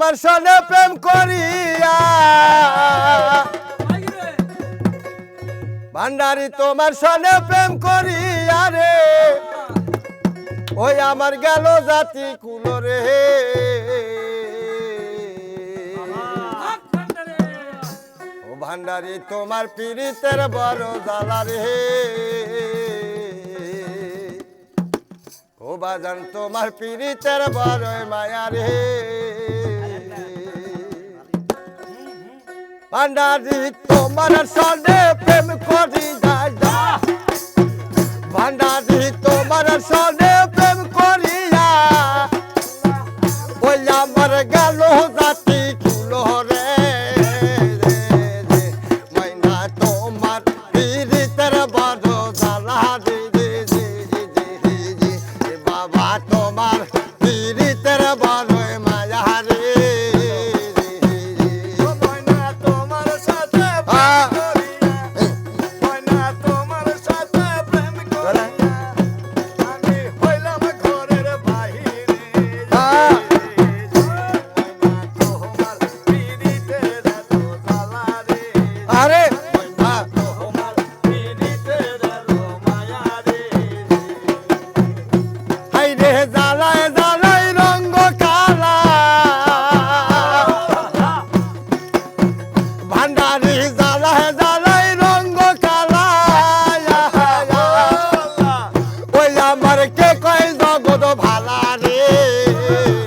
আমার প্রেম করিয়া। ভান্ডারি তোমার সনে প্রেম করিয়া রে। ওই আমার গেল জাতি কুলো রে। ও ভান্ডারি তোমার পীড়িতের বড় জ্বালা রে। ও বাজান তোমার পীড়িতের বড় মায়া রে। ভান্ডারি তোমার সনে প্রেম করি যা ভান্ডারি তোমার সনে প্রেম করিয়া ওই আমার গেল জাতি কুলো রে মাইনা তোমার বড় রে। বাবা তোমার রে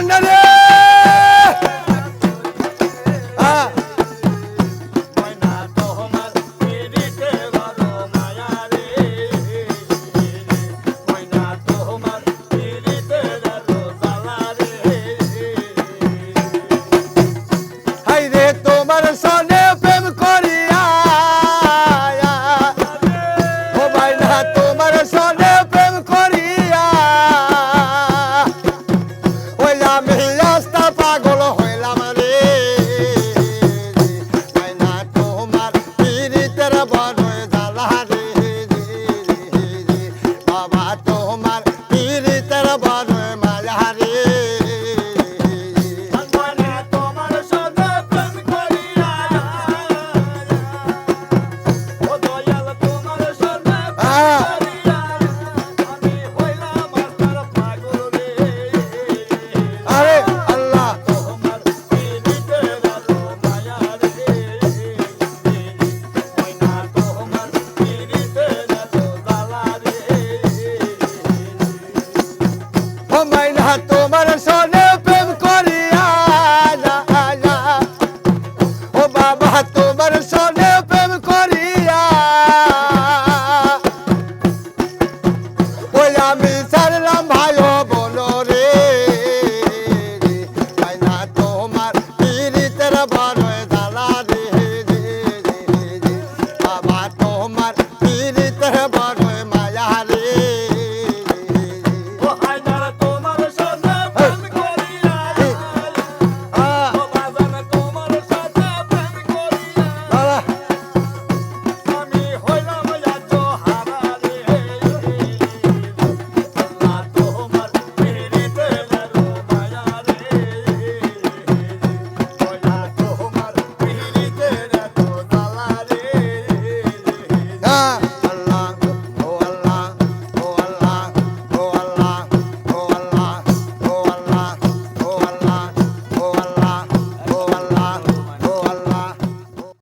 anneni!